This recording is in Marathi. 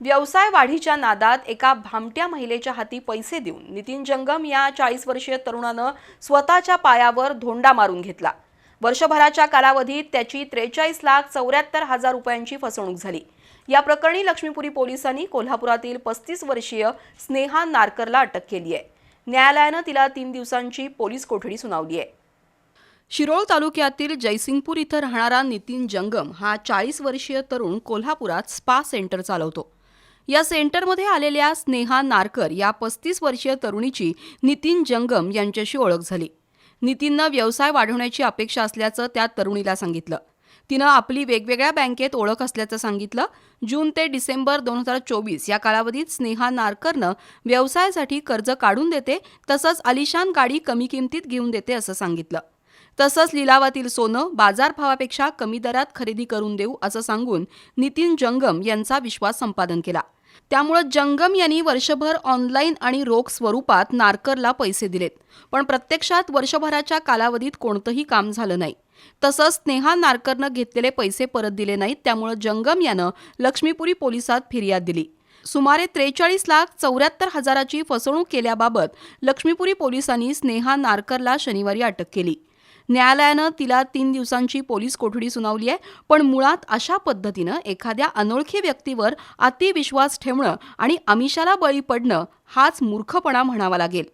व्यवसाय वाढीच्या नादात एका भामट्या महिलेच्या हाती पैसे देऊन नितीन जंगम या चाळीस वर्षीय तरुणानं स्वतःच्या पायावर धोंडा मारून घेतला. वर्षभराच्या कालावधीत त्याची त्रेचाळीस लाख चौऱ्याहत्तर हजार रुपयांची फसवणूक झाली. या प्रकरणी लक्ष्मीपुरी पोलिसांनी कोल्हापुरातील पस्तीस वर्षीय स्नेहा नारकरला अटक केली आहे. न्यायालयानं तिला तीन दिवसांची पोलीस कोठडी सुनावली आहे. शिरोळ तालुक्यातील जयसिंगपूर इथं राहणारा नितीन जंगम हा चाळीस वर्षीय तरुण कोल्हापुरात स्पा सेंटर चालवतो. या सेंटरमध्ये आलेल्या स्नेहा नारकर या पस्तीस वर्षीय तरुणीची नितीन जंगम यांच्याशी ओळख झाली. नितीननं व्यवसाय वाढवण्याची अपेक्षा असल्याचं त्या तरुणीला सांगितलं. तिनं आपली वेगवेगळ्या बँकेत ओळख असल्याचं सांगितलं. जून ते डिसेंबर दोन हजार चोवीस या कालावधीत स्नेहा नारकरनं व्यवसायासाठी कर्ज काढून देते तसंच अलिशान गाडी कमी किमतीत घेऊन देते असं सांगितलं. तसंच लिलावातील सोनं बाजारभावापेक्षा कमी दरात खरेदी करून देऊ असं सांगून नितीन जंगम यांचा विश्वास संपादन केला. त्यामुळं जंगम यांनी वर्षभर ऑनलाईन आणि रोख स्वरूपात नारकरला पैसे दिलेत. पण प्रत्यक्षात वर्षभराच्या कालावधीत कोणतंही काम झालं नाही. तसंच स्नेहा नारकरनं घेतलेले पैसे परत दिले नाहीत त्यामुळं जंगम यानं लक्ष्मीपुरी पोलिसात फिर्याद दिली. सुमारे त्रेचाळीस लाख चौऱ्याहत्तर हजाराची फसवणूक केल्याबाबत लक्ष्मीपुरी पोलिसांनी स्नेहा नारकरला शनिवारी अटक केली. न्यायालयानं तिला तीन दिवसांची पोलीस कोठडी सुनावली आहे पण मुळात अशा पद्धतीनं एखाद्या अनोळखी व्यक्तीवर अतिविश्वास ठेवणं आणि आमिषाला बळी पडणं हाच मूर्खपणा म्हणावा लागेल.